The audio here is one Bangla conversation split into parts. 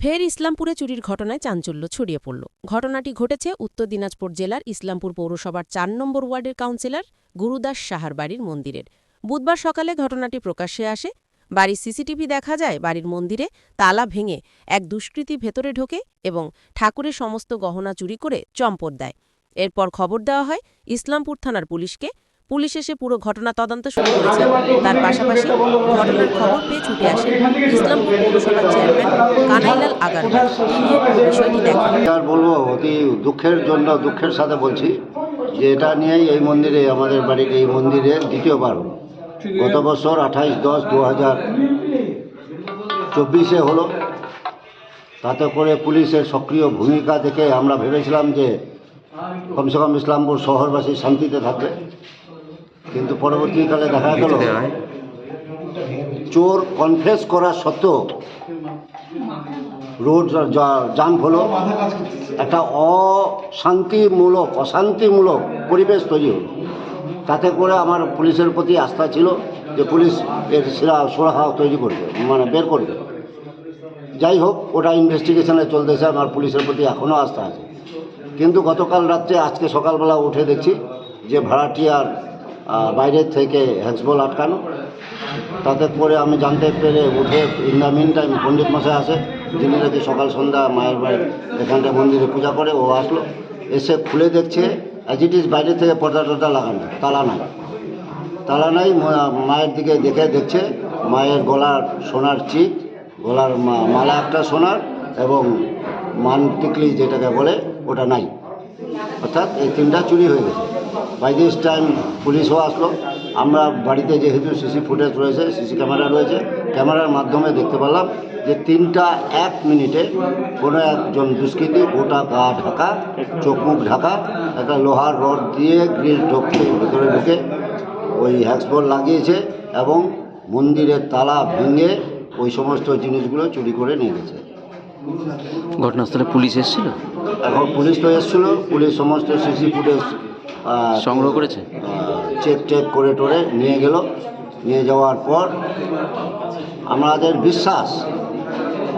ফের ইসলামপুরে চুরির ঘটনায় চাঞ্চল্য ছড়িয়ে পড়ল। ঘটনাটি ঘটেছে উত্তর দিনাজপুর জেলার ইসলামপুর পৌরসভার চার নম্বর ওয়ার্ডের কাউন্সিলর গুরুদাস সাহার বাড়ির মন্দিরের। বুধবার সকালে ঘটনাটি প্রকাশ্যে আসে। বাড়ির সিসিটিভি দেখা যায়, বাড়ির মন্দিরে তালা ভেঙে এক দুষ্কৃতী ভেতরে ঢোকে এবং ঠাকুরের সমস্ত গহনা চুরি করে চম্পট দেয়। এরপর খবর দেওয়া হয়, ইসলামপুর থানার পুলিশকে পুলিশ এসে পুরো ঘটনা তদন্ত শুরু করেছে। তার পাশাপাশি ঘটনার খবর পেয়ে ছুটে আসেন ইসলামপুর পৌরসভার চেয়ারম্যান কানাইলাল পুরো বিষয়টি দেখেন। আর বলব, অতি দুঃখের জন্য, দুঃখের সাথে বলছি যে এটা নিয়েই এই মন্দিরে, আমাদের বাড়ির এই মন্দিরে দ্বিতীয়বার গত বছর আঠাইশ দশ দু হাজার চব্বিশে হলো। তাতে করে পুলিশের সক্রিয় ভূমিকা দেখে আমরা ভেবেছিলাম যে কমসে কম ইসলামপুর শহরবাসী শান্তিতে থাকবে। কিন্তু পরবর্তীকালে দেখা গেল চোর কনফেস করা সত্ত্বেও রোড জাম হলো। একটা অশান্তিমূলক অশান্তিমূলক পরিবেশ তৈরি হলো। তাতে করে আমার পুলিশের প্রতি আস্থা ছিল যে পুলিশ এর সেরা সুরাহা তৈরি করবে মানে বের করবে। যাই হোক ওটা ইনভেস্টিগেশনে চলতেছে আমার পুলিশের প্রতি এখনও আস্থা আছে। কিন্তু গতকাল রাত্রে আজকে সকালবেলা উঠে দেখছি যে ভাড়াটিয়ার বাইরের থেকে হ্যাক্সবল আটকানো। তাতে পরে আমি জানতে পেরে উঠে ইন দ্য মিন টাইম পণ্ডিত মশাই আসে, যিনি নাকি সকাল সন্ধ্যা মায়ের বাড়ি এখানটা মন্দিরে পূজা করে, ও আসলো। এসে খুলে দেখছে অ্যাজ ইট ইজ বাইরে থেকে পর্দা টর্দা লাগানো, তালা নাই। তালা নাই মায়ের দিকে দেখে দেখছে, মায়ের গলার সোনার চিপ গলার মালা একটা সোনার এবং মান টিকলি যেটাকে বলে, ওটা নাই। অর্থাৎ এই তিনটা চুরি হয়ে গেছে। বাই দিস টাইম পুলিশও আসলো। আমরা বাড়িতে যেহেতু সিসি ফুটেজ রয়েছে সিসি ক্যামেরা রয়েছে ক্যামেরার মাধ্যমে দেখতে পেলাম যে তিনটা এক মিনিটে কোনো একজন দুষ্কৃতী গোটা গা ঢাকা চোখ মুখ ঢাকা একটা লোহার রড দিয়ে গ্রিল ঢোকে ভেতরে ঢুকে ওই হ্যাক্সবোর্ড লাগিয়েছে এবং মন্দিরের তালা ভেঙে ওই সমস্ত জিনিসগুলো চুরি করে নিয়ে গেছে। ঘটনাস্থলে পুলিশ এসেছিল? এখন পুলিশ তো এসেছিল পুলিশ সমস্ত সিসি ফুটেজ সংগ্রহ করেছে? চেক টেক করে টোরে নিয়ে গেল। নিয়ে যাওয়ার পর আমাদের বিশ্বাস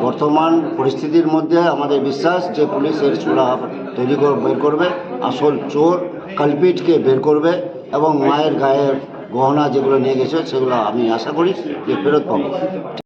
বর্তমান পরিস্থিতির মধ্যে আমাদের বিশ্বাস যে পুলিশ এর চূড়া তৈরি করে বের করবে আসল চোর কালপিটকে বের করবে এবং মায়ের গায়ের গহনা যেগুলো নিয়ে গেছে সেগুলো আমি আশা করি যে ফেরত পাবো।